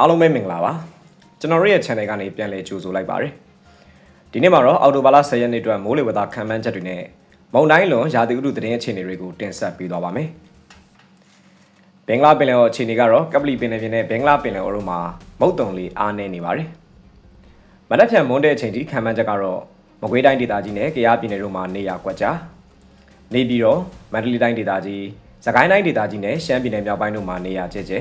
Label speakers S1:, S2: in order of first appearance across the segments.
S1: အားလုံးပဲမင်္ဂလာပါကျွန်တော်တို့ရဲ့ channel ကနေပြန်လည်ကြိုဆိုလိုက်ပါရစေဒီနေ့မှာတော့အော်တိုဘာလ10ရက်နေ့အတွက်မိုးလေဝသခံမှန်းချက်တွေနဲ့မုန်တိုင်းလွန်ရာသီဥတုသတင်းအခြေအနေတွေကိုတင်ဆက်ပေးသွားပါမယ်ဘင်္ဂလားပင်လယ်အော်အခြေအနေကတော့ကပလီပင်လယ်ပြင်နဲ့ဘင်္ဂလားပင်လယ်အော်တို့မှာမုတ်တုံလေးအားနည်းနေပါတယ်မနက်ဖြန်မွန်းတဲ့အချိန်ထိခံမှန်းချက်ကတော့မကွေးတိုင်းဒေသကြီးနဲ့ကယားပြည်နယ်တို့မှာနေရာကွက်ကြားနေပြီးတော့မန္တလေးတိုင်းဒေသကြီးစကိုင်းတိုင်းဒေသကြီးနဲ့ရှမ်းပြည်နယ်မြောက်ပိုင်းတို့မှာနေရာကျဲကျဲ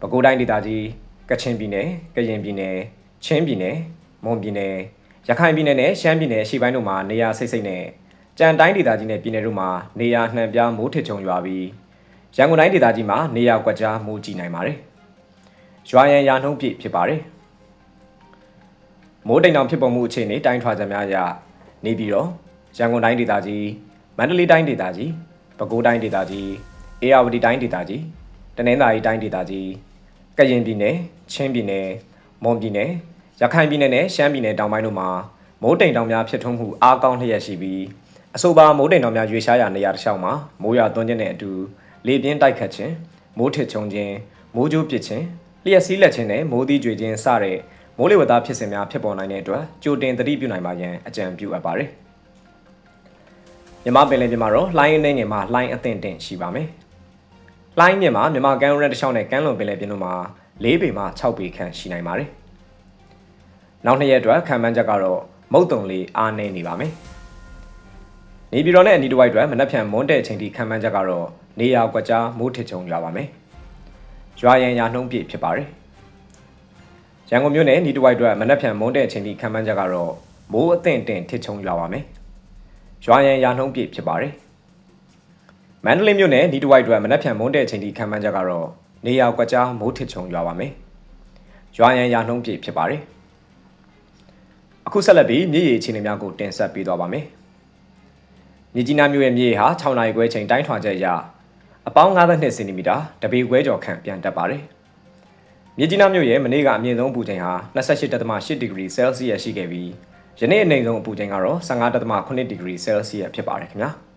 S1: ပဲခူးတိုင်းဒေသကြီးကချင်ပြည်နယ်ကရင်ပြည်နယ်ချင်းပြည်နယ်မွန်ပြည်နယ်ရခိုင်ပြည်နယ်နဲ့ရှမ်းပြည်နယ်အရှေ့ပိုင်းတို့မှာနေရာစိတ်စိတ်နဲ့ကြံတိုင်းဒေသကြီးနဲ့ပြည်နယ်တို့မှာနေရာနှံပြားမိုးထစ်ချုံရွာပြီးရန်ကုန်တိုင်းဒေသကြီးမှာနေရာကွက်ကြားမိုးကြီးနိုင်ပါတယ်။ရွာရန်ရာနှုန်းပြည့်ဖြစ်ပါတယ်။မိုးတိမ်တောင်ဖြစ်ပေါ်မှုအခြေအနေတိုင်းထွာချက်များအရနေပြီးတော့ရန်ကုန်တိုင်းဒေသကြီးမန္တလေးတိုင်းဒေသကြီးပဲခူးတိုင်းဒေသကြီးအေရဝတီတိုင်းဒေသကြီးတနင်္သာရီတိုင်းဒေသကြီး ကရင်ပြည်နယ်ချင်းပြည်နယ်မွန်ပြည်နယ်ရခိုင်ပြည်နယ်နဲ့ရှမ်းပြည်နယ်တောင်ပိုင်းတို့မှာမိုးတိမ်တောင်များဖြစ်ထွန်းမှုအားကောင်းလျက်ရှိပြီးအဆိုပါမိုးတိမ်တောင်များရွေရှားရာနေရာတစ်လျှောက်မှာမိုးရွာသွန်းခြင်းနဲ့အတူလေပြင်းတိုက်ခတ်ခြင်းမိုးထစ်ချုံခြင်းမိုးကြိုးပစ်ခြင်းလျှက်စီးလက်ခြင်းနဲ့မိုးသီးကြွေခြင်းစတဲ့မိုးလေဝသဖြစ်စဉ်များဖြစ်ပေါ်နိုင်တဲ့အတွက်ကြိုတင်သတိပြုနိုင်ပါရန်အကြံပြုအပ်ပါတယ်မြမပင်လယ်ပြင်မှာတော့လှိုင်းအနေငယ်မှာလှိုင်းအသင့်တင်ရှိပါမယ်။ လိုင်းမြင့်မှာမြန်မာကမ်းရိုးတန်းတစ်လျှောက်နဲ့ကမ်းလွန်ပင်လယ်ပြင်တို့မှာ၄ပေမှ6ပေခန့်ရှိနိုင်ပါတယ်။နောက်နှစ်ရက်အတွက်ခံမှန်းချက်ကတော့မုတ်တုံလေးအားနည်းနေပါမယ်။နေပြည်တော်နဲ့အနီးတစ်ဝိုက်အတွက်မနက်ဖြန်မွန်းတဲ့အချိန်ထိခံမှန်းချက်ကတော့နေရာကွက်ကြားမိုးထစ်ချုံရွာပါမယ်။ရွာရန်ရာနှုံးပြည့်ဖြစ်ပါတယ်။ရန်ကုန်မြို့နယ်အနီးတစ်ဝိုက်အတွက်မနက်ဖြန်မွန်းတဲ့အချိန်ထိခံမှန်းချက်ကတော့မိုးအသင့်တင်ထစ်ချုံရွာပါမယ်။ရွာရန်ရာနှုံးပြည့်ဖြစ်ပါတယ်။ မန္တလေးမြို့နယ်ဒီတဝိုက်အတွက်မနက်ဖြန်မွန်းတဲ့အချိန်ထိခံမှန်းချက်ကတော့နေရာကွက်ကြားမိုးထစ်ချုံရွာပါမယ်။ရွာရန်ရာနှုံးပြည့်ဖြစ်ပါတယ်။အခုဆက်လက်ပြီးမြေရီအခြေအနေများကိုတင်ဆက်ပေးသွားပါမယ်။မြေကြီးနားမြို့ရဲ့မြေဟာ6နိုင်ခွဲချိန်တိုင်းထွာချက်အရအပေါင်း52စင်တီမီတာတပေခွဲကျော်ခန့်ပြန်တက်ပါတယ်။မြေကြီးနားမြို့ရဲ့မနေ့ကအမြင့်ဆုံးအပူချိန်ဟာ28.8ဒီဂရီဆဲလ်စီယပ်ရှိခဲ့ပြီးယနေ့အနိမ့်ဆုံးအပူချိန်ကတော့15.8ဒီဂရီဆဲလ်စီယပ်ဖြစ်ပါတယ်ခင်ဗျာ။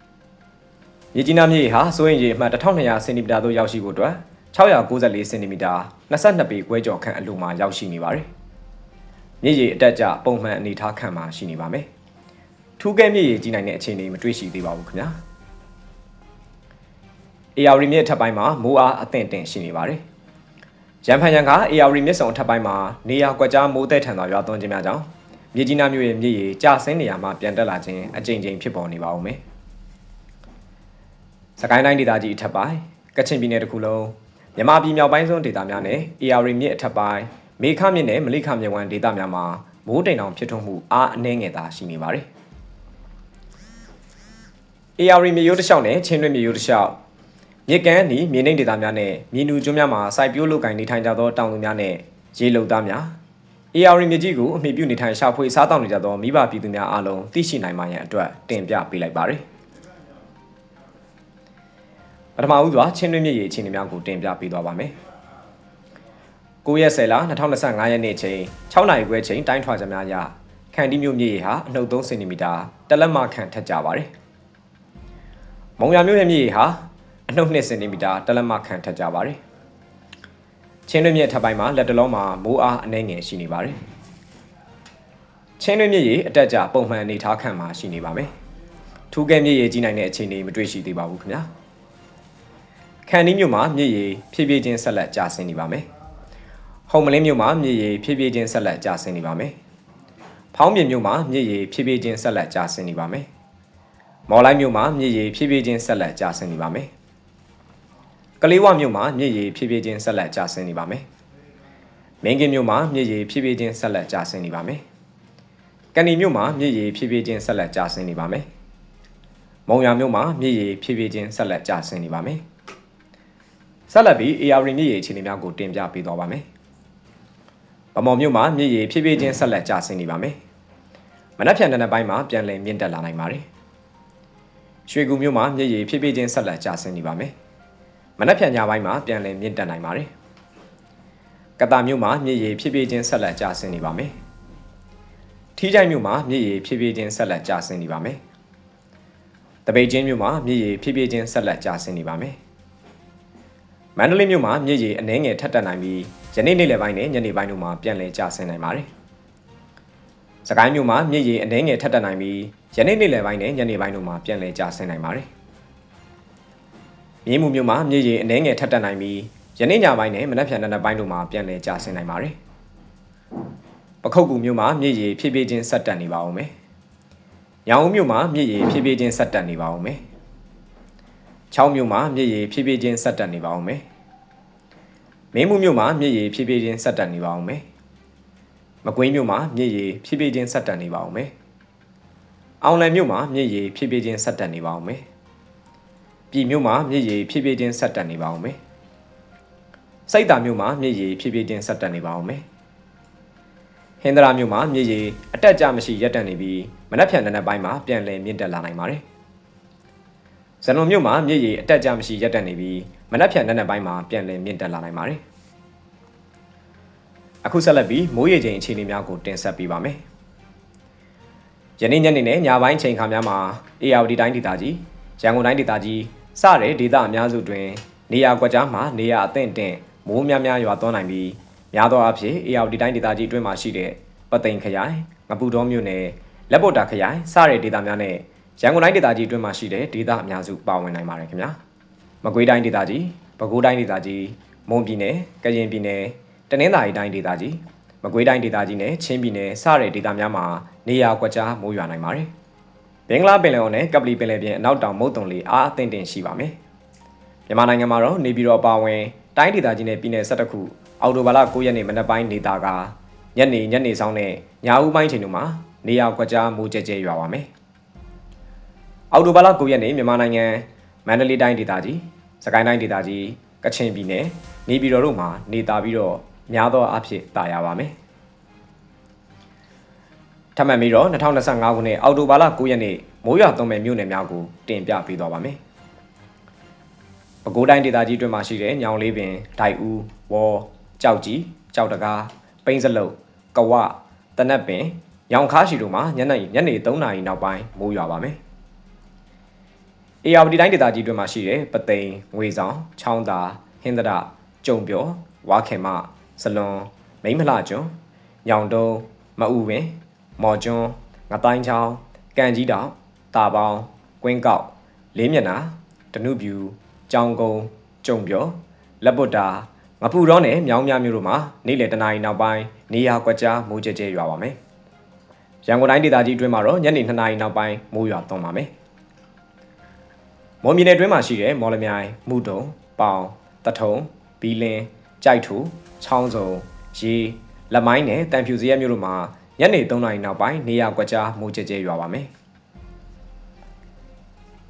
S1: မြေကြီးနားမြေဟာစိုးရင်ရေအမှတ်1200စင်တီမီတာသို့ရောက်ရှိဖို့အတွက်694စင်တီမီတာ22ပေခွဲကျော်ခန့်အလိုမှာရောက်ရှိနေပါတယ်။မြေရေအတက်အကျပုံမှန်အနေအထားခန့်မှာရှိနေပါမယ်။ထူးကဲမြေရေကြီးနိုင်တဲ့အခြေအနေမတွေ့ရှိသေးပါဘူးခင်ဗျာ။ AR မြစ်အထက်ပိုင်းမှာမိုးအားအသင့်တင်ရှိနေပါတယ်။ရန်ဖန်ရန်က AR မြစ်စုံအထက်ပိုင်းမှာနေရာကွက်ကြားမိုးတဲ့ထန်စွာရွာသွန်းခြင်းများကြောင့်မြေကြီးနားမြို့ရဲ့မြေရေကျဆင်းနေရာမှာပြန်တက်လာခြင်းအကြိမ်ကြိမ်ဖြစ်ပေါ်နေပါဦးမယ်။ စကိုင်းတိုင်းဒေသကြီးအထက်ပိုင်းကချင်ပြည်နယ်တစ်ခုလုံးမြမပြည်မြောက်ပိုင်းစွန်းဒေသများနဲ့ AR မြစ်အထက်ပိုင်းမေခမြစ်နဲ့မလိခမြစ်ဝမ်းဒေသများမှာမိုးတိမ်တောင်ဖြစ်ထွန်းမှုအားအနှဲငယ်သာရှိနေပါတယ်။ AR မြစ်ရိုးတစ်လျှောက်နဲ့ချင်းတွင်းမြစ်ရိုးတစ်လျှောက်မြစ်ကမ်းနီမြေနိမ့်ဒေသများနဲ့မြေနူကျွန်းများမှာစိုက်ပျိုးလုပ်ကိုင်နေထိုင်ကြသောတောင်သူများနဲ့ရေလုံသားများ AR မြစ်ကြီးကိုအမိပြုနေထိုင်ရှာဖွေစားတောက်နေကြသောမိဘပြည်သူများအားလုံးသိရှိနိုင်မှရန်အတွက်တင်ပြပေးလိုက်ပါတယ်။ ပထမဦးစွာချင်းတွင်းမြစ်ရေအခြေအနေများကိုတင်ပြပေးသွားပါမယ်။9ရက်10လ2025ရက်နေ့ချိန်6နာရီခွဲချိန်တိုင်းထွာချက်များအရခန်တီမြို့မြစ်ရေဟာအနှုတ်3စင်တီမီတာတက်လက်မခန့်ထက်ကြပါတယ်။မုံရမြို့ရဲ့မြစ်ရေဟာအနှုတ်2စင်တီမီတာတက်လက်မခန့်ထက်ကြပါတယ်။ချင်းတွင်းမြစ်ထပ်ပိုင်းမှာလက်တလုံးမှာမိုးအားအနှဲငယ်ရှိနေပါတယ်။ချင်းတွင်းမြစ်ရေအတက်အကျပုံမှန်အနေထားခန့်မှာရှိနေပါမယ်။ထူးကဲမြစ်ရေကြီးနိုင်တဲ့အခြေအနေမတွေ့ရှိသေးပါဘူးခင်ဗျာ။ခ န်နီးမြို့မှာမြစ်ရေဖြည်းဖြည်းချင်းဆက်လက်ကျဆင်းနေပါမယ်။ဟုံမလင်းမြို့မှာမြစ်ရေဖြည်းဖြည်းချင်းဆက်လက်ကျဆင်းနေပါမယ်။ဖောင်းပြင်မြို့မှာမြစ်ရေဖြည်းဖြည်းချင်းဆက်လက်ကျဆင်းနေပါမယ်။မော်လိုက်မြို့မှာမြစ်ရေဖြည်းဖြည်းချင်းဆက်လက်ကျဆင်းနေပါမယ်။ကလေးဝမြို့မှာမြစ်ရေဖြည်းဖြည်းချင်းဆက်လက်ကျဆင်းနေပါမယ်။မင်းကင်းမြို့မှာမြစ်ရေဖြည်းဖြည်းချင်းဆက်လက်ကျဆင်းနေပါမယ်။ကန်နီမြို့မှာမြစ်ရေဖြည်းဖြည်းချင်းဆက်လက်ကျဆင်းနေပါမယ်။မုံရမြို့မှာမြစ်ရေဖြည်းဖြည်းချင်းဆက်လက်ကျဆင်းနေပါမယ်။ ဆက်လက်ပြီး AR မြစ်ရေအခြေအနေများကိုတင်ပြပေးသွားပါမယ်။ဗမော်မြို့မှာမြစ်ရေဖြည်းဖြည်းချင်းဆက်လက်ကျဆင်းနေပါမယ်။မနက်ဖြန်တဲ့နက်ပိုင်းမှာပြန်လည်မြင့်တက်လာနိုင်ပါတယ်။ရွှေကူမြို့မှာမြစ်ရေဖြည်းဖြည်းချင်းဆက်လက်ကျဆင်းနေပါမယ်။မနက်ဖြန်ညပိုင်းမှာပြန်လည်မြင့်တက်နိုင်ပါတယ်။ကတာမြို့မှာမြစ်ရေဖြည်းဖြည်းချင်းဆက်လက်ကျဆင်းနေပါမယ်။ထီးချိုင်မြို့မှာမြစ်ရေဖြည်းဖြည်းချင်းဆက်လက်ကျဆင်းနေပါမယ်။တပိတ်ချင်းမြို့မှာမြစ်ရေဖြည်းဖြည်းချင်းဆက်လက်ကျဆင်းနေပါမယ်။ မန္တလေးမြို့မှာမြစ်ရေအနှဲငယ်ထက်တက်နိုင်ပြီးယနေ့နေ့လယ်ပိုင်းနဲ့ညနေပိုင်းတို့မှာပြန်လည်ကျဆင်းနိုင်ပါတယ်။စကိုင်းမြို့မှာမြစ်ရေအနှဲငယ်ထက်တက်နိုင်ပြီးယနေ့နေ့လယ်ပိုင်းနဲ့ညနေပိုင်းတို့မှာပြန်လည်ကျဆင်းနိုင်ပါတယ်။မြင်းမှုမြို့မှာမြစ်ရေအနှဲငယ်ထက်တက်နိုင်ပြီးယနေ့ညပိုင်းနဲ့မနက်ဖြန်နံနက်ပိုင်းတို့မှာပြန်လည်ကျဆင်းနိုင်ပါတယ်။ပခုတ်ကူမြို့မှာမြစ်ရေဖြည်းဖြည်းချင်းဆက်တက်နေပါဦးမယ်။ညောင်ဦးမြို့မှာမြစ်ရေဖြည်းဖြည်းချင်းဆက်တက်နေပါဦးမယ်။ ချောင်းမြို့မှာမြစ်ရေဖြည်းဖြည်းချင်းဆက်တက်နေပါဦးမယ်။မင်းမှုမြို့မှာမြစ်ရေဖြည်းဖြည်းချင်းဆက်တက်နေပါဦးမယ်။မကွေးမြို့မှာမြစ်ရေဖြည်းဖြည်းချင်းဆက်တက်နေပါဦးမယ်။အောင်လံမြို့မှာမြစ်ရေဖြည်းဖြည်းချင်းဆက်တက်နေပါဦးမယ်။ပြည်မြို့မှာမြစ်ရေဖြည်းဖြည်းချင်းဆက်တက်နေပါဦးမယ်။စိတ်တာမြို့မှာမြစ်ရေဖြည်းဖြည်းချင်းဆက်တက်နေပါဦးမယ်။ဟင်္ဒရာမြို့မှာမြစ်ရေအတက်ကြမရှိရပ်တန့်နေပြီးမနက်ဖြန်နံနက်ပိုင်းမှာပြန်လည်မြင့်တက်လာနိုင်ပါတယ်။ ဇန်နဝါမြို့မှာမြစ်ရေအတက်ကြမရှိရပ်တန့်နေပြီးမနက်ဖြန်နံနက်ပိုင်းမှာပြန်လည်မြင့်တက်လာနိုင်ပါတယ်။အခုဆက်လက်ပြီးမိုးရေချိန်အခြေအနေများကိုတင်ဆက်ပေးပါမယ်။ယနေ့ညနေနဲ့ညပိုင်းချိန်ခါများမှာ ARD တိုင်းဒေသကြီးရန်ကုန်တိုင်းဒေသကြီးစတဲ့ဒေသအများစုတွင်နေရာကွက်ကြားမှာနေရာအသင့်အင့်မိုးများများရွာသွန်းနိုင်ပြီးများသောအားဖြင့် ARD တိုင်းဒေသကြီးအတွင်းမှာရှိတဲ့ပသိမ်ခရိုင်ငပူတော်မြို့နယ်လက်ပုတ်တာခရိုင်စတဲ့ဒေသများနဲ့ ရန်ကုန်တိုင်းဒေသကြီးအတွင်းမှာရှိတဲ့ဒေသအများစုပါဝင်နိုင်ပါတယ်ခင်ဗျာမကွေးတိုင်းဒေသကြီးပဲခူးတိုင်းဒေသကြီးမွန်ပြည်နယ်ကရင်ပြည်နယ်တနင်္သာရီတိုင်းဒေသကြီးမကွေးတိုင်းဒေသကြီးနဲ့ချင်းပြည်နယ်စတဲ့ဒေသများမှာနေရာကွက်ကြားမိုးရွာနိုင်ပါတယ်ဘင်္ဂလားပင်လယ်အော်နဲ့ကပလီပင်လယ်ပြင်အနောက်တောင်မုတ်တုံလေးအားအသင့်တင်ရှိပါမယ်မြန်မာနိုင်ငံမှာတော့နေပြည်တော်ပါဝင်တိုင်းဒေသကြီးနဲ့ပြည်နယ်၁၁ခုအော်တိုဘာလ9ရက်နေ့မနက်ပိုင်းဒေသကညနေညနေဆောင်နဲ့ညဦးပိုင်းချိန်တို့မှာနေရာကွက်ကြားမိုးကြဲကြဲရွာပါမယ် အော်တိုဘာလ9ရက်နေ့မြန်မာနိုင်ငံမန္တလေးတိုင်းဒေသကြီးစကိုင်းတိုင်းဒေသကြီးကချင်ပြည်နယ်နေပြည်တော်တို့မှာနေတာပြီးတော့များသောအားဖြင့်တာယာပါမယ်ထပ်မံပြီးတော့2025ခုနှစ်အောက်တိုဘာလ9ရက်နေ့မိုးရွာသွန်းမဲ့မြို့နယ်များကိုတင်ပြပေးသွားပါမယ်။ပဲခူးတိုင်းဒေသကြီးအတွင်းမှာရှိတဲ့ညောင်လေးပင်၊ဒိုက်ဦး၊ဝေါ်၊ကြောက်ကြီး၊ကြောက်တကား၊ပိန်းစလုတ်၊ကဝ၊တနက်ပင်၊ညောင်ခါရှိတို့မှာညနေညနေ3နာရီနောက်ပိုင်းမိုးရွာပါမယ်။ အေယာဝတီတိုင်းဒေသကြီးအတွင်းမှာရှိတဲ့ပသိမ်၊ငွေဆောင်၊ချောင်းသာ၊ဟင်းသဒ၊ကြုံပြော၊ဝါခင်မ၊ဇလွန်၊မိမ့်မလှကျွန်း၊ညောင်တုံး၊မအူပင်၊မော်ကျွန်းငတိုင်းချောင်းကံကြီးတောင်တာပေါင်းကွင်းကောက်လေးမျက်နှာဒနုပြူကြောင်ကုန်းကျုံပြောလက်ပုတ်တာငပူရောနဲ့မြောင်းမြမျိုးတို့မှာနေ့လယ်တနာရီနောက်ပိုင်းနေရာကွက်ကြားမိုးကြဲကြဲရွာပါမယ်။ရန်ကုန်တိုင်းဒေသကြီးအတွင်းမှာတော့ညနေ2နာရီနောက်ပိုင်းမိုးရွာသွန်းပါမယ်။ မော်မီနယ်အတွင်းမှာရှိတဲ့မော်လမြိုင်၊မုတုံ၊ပေါင်၊တထုံ၊ဘီလင်း၊ကြိုက်ထူ၊ချောင်းစုံ၊ရေ၊လက်မိုင်းနဲ့တန်ဖြူစရဲမျိုးတို့မှာညနေ3နာရီနောက်ပိုင်းနေရာကွက်ကြားမိုးကြဲကြဲရွာပါမယ်။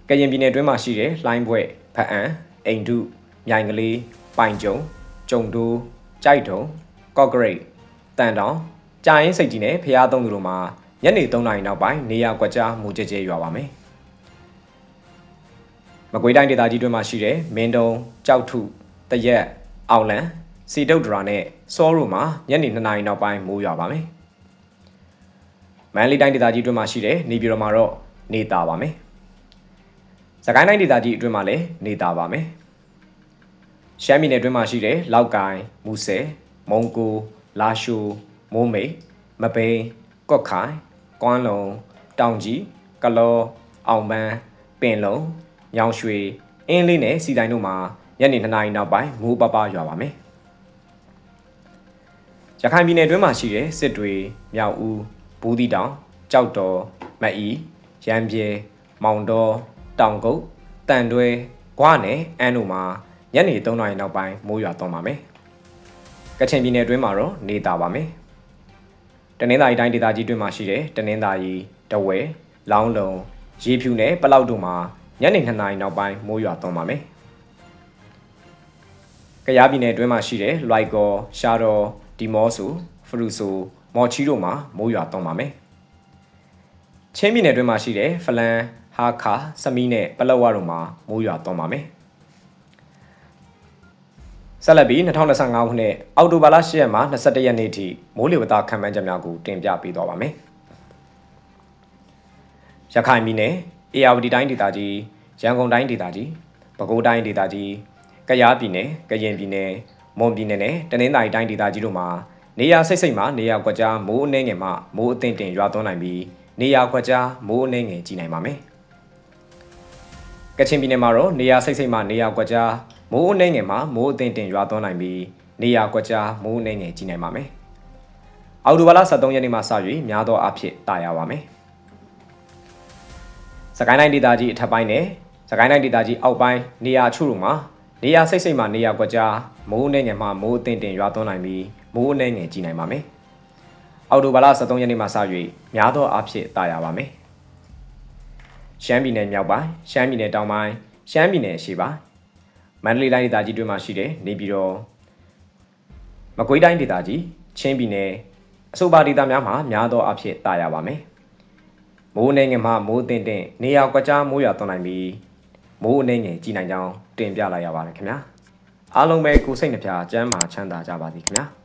S1: ကရင်ပြည်နယ်တွင်းမှာရှိတဲ့လှိုင်းဘွဲ့ဖအံအိမ်ဒုမြိုင်ကလေးပိုင်ကျုံကျုံတိုးကြိုက်တုံကော့ဂရိတ်တန်တောင်ကြာရင်စိတ်ကြီးနဲ့ဖျားသုံးသူတို့မှာညနေ3နာရီနောက်ပိုင်းနေရာကွက်ကြားမိုးကြဲကြဲရွာပါမယ်။ မကွေးတိုင်းဒေသကြီးတွင်းမှာရှိတဲ့မင်းတုံကြောက်ထုတရက်အောင်လန်စီတုတ်ဒရာနဲ့စောရိုမှာညနေ2နာရီနောက်ပိုင်းမိုးရွာပါမယ်။မန္တလေးတိုင်းဒေသကြီးအတွင်းမှာရှိတဲ့နေပြည်တော်မှာတော့နေတာပါမယ်။စကိုင်းတိုင်းဒေသကြီးအတွင်းမှာလည်းနေတာပါမယ်။ရှမ်းပြည်နယ်အတွင်းမှာရှိတဲ့လောက်ကိုင်းမူဆယ်မုံကိုလာရှိုမိုးမိတ်မပိန်ကော့ခိုင်ကွမ်းလုံတောင်ကြီးကလောအောင်ပန်းပင်လုံ ညောင်ရွှေအင်းလေးနဲ့စီတိုင်းတို့မှာညနေ2နာရီနောက်ပိုင်းမိုးပပရွာပါမယ်။ရခိုင်ပြည်နယ်အတွင်းမှာရှိတဲ့စစ်တွေမြောက်ဦးဘူးတီတောင်ကြောက်တော်မအီရန်ပြေမောင်တော်တောင်ကုတ်တန်တွဲကွာနဲ့အန်းတို့မှာညနေ3နာရီနောက်ပိုင်းမိုးရွာသွန်းပါမယ်။ကချင်ပြည်နယ်အတွင်းမှာတော့နေတာပါမယ်။တနင်္သာရီတိုင်းဒေသကြီးအတွင်းမှာရှိတဲ့တနင်္သာရီတဝဲလောင်းလုံရေဖြူနဲ့ပလောက်တို့မှာ ညနေ2နာရီနောက်ပိုင်းမိုးရွာသွန်းပါမယ်။ကယားပြည်နယ်အတွင်းမှာရှိတဲ့လွိုက်ကော်ရှာတော်ဒီမော့ဆူဖရူဆိုမော်ချီတို့မှာမိုးရွာသွန်းပါမယ်။ချင်းပြည်နယ်တွင်းမှာရှိတဲ့ဖလန်ဟာခါစမီးနဲ့ပလောဝတို့မှာမိုးရွာသွန်းပါမယ်။ဆက်လက်ပြီး2025ခုနှစ်အောက်တိုဘာလ10ရက်မှ21ရက်နေ့ထိမိုးလေဝသခန့်မှန်းချက်များကိုတင်ပြပေးသွားပါမယ်။ရခိုင်ပြည်နယ် အေရဝတီတိုင်းဒေသကြီးရန်ကုန်တိုင်းဒေသကြီးပဲခူးတိုင်းဒေသကြီးကယားပြည်နယ်ကရင်ပြည်နယ်မွန်ပြည်နယ်နဲ့တနင်္သာရီတိုင်းဒေသကြီးတို့မှာနေရာစိတ်စိတ်မှာနေရာကွက်ကြားမိုးအနှဲငယ်မှမိုးအသင့်တင်ရွာသွန်းနိုင်ပြီးနေရာကွက်ကြားမိုးအနှဲငယ်ကြီးနိုင်ပါမယ်။ကချင်ပြည်နယ်မှာတော့နေရာစိတ်စိတ်မှနေရာကွက်ကြားမိုးအနှဲငယ်မှမိုးအသင့်တင်ရွာသွန်းနိုင်ပြီးနေရာကွက်ကြားမိုးအနှဲငယ်ကြီးနိုင်ပါမယ်။အော်တိုဘာလ23ရက်နေ့မှစ၍များသောအားဖြင့်တာယာပါမယ်။ စကိုင်းတိုင်းဒေသကြီးအထက်ပိုင်းနဲ့စကိုင်းတိုင်းဒေသကြီးအောက်ပိုင်းနေရာချို့တို့မှာနေရာစိတ်စိတ်မှနေရာကွက်ကြားမိုးအနှဲငယ်မှမိုးအသင့်တင်ရွာသွန်းနိုင်ပြီးမိုးအနှဲငယ်ကြီးနိုင်ပါမယ်။အော်တိုဘာလ23ရက်နေ့မှစ၍များသောအားဖြင့်တာယာပါမယ်။ရှမ်းပြည်နယ်မြောက်ပိုင်းရှမ်းပြည်နယ်တောင်ပိုင်းရှမ်းပြည်နယ်အရှေ့ပိုင်းမန္တလေးတိုင်းဒေသကြီးတွေမှာရှိတဲ့နေပြည်တော်မကွေးတိုင်းဒေသကြီးချင်းပြည်နယ်အဆိုပါဒေသများမှာများသောအားဖြင့်တာယာပါမယ်။ မိုးအနေငယ်မှမိုးအသင့်တင်နေရာကွက်ကြားမိုးရွာသွန်းနိုင်ပြီးမိုးအနေငယ်ကြီးနိုင်ကြောင်းတင်ပြလိုက်ရပါတယ်ခင်ဗျာ။အားလုံးပဲကိုယ်စိတ်နှပြကျမ်းမာချမ်းသာကြပါသည်ခင်ဗျာ။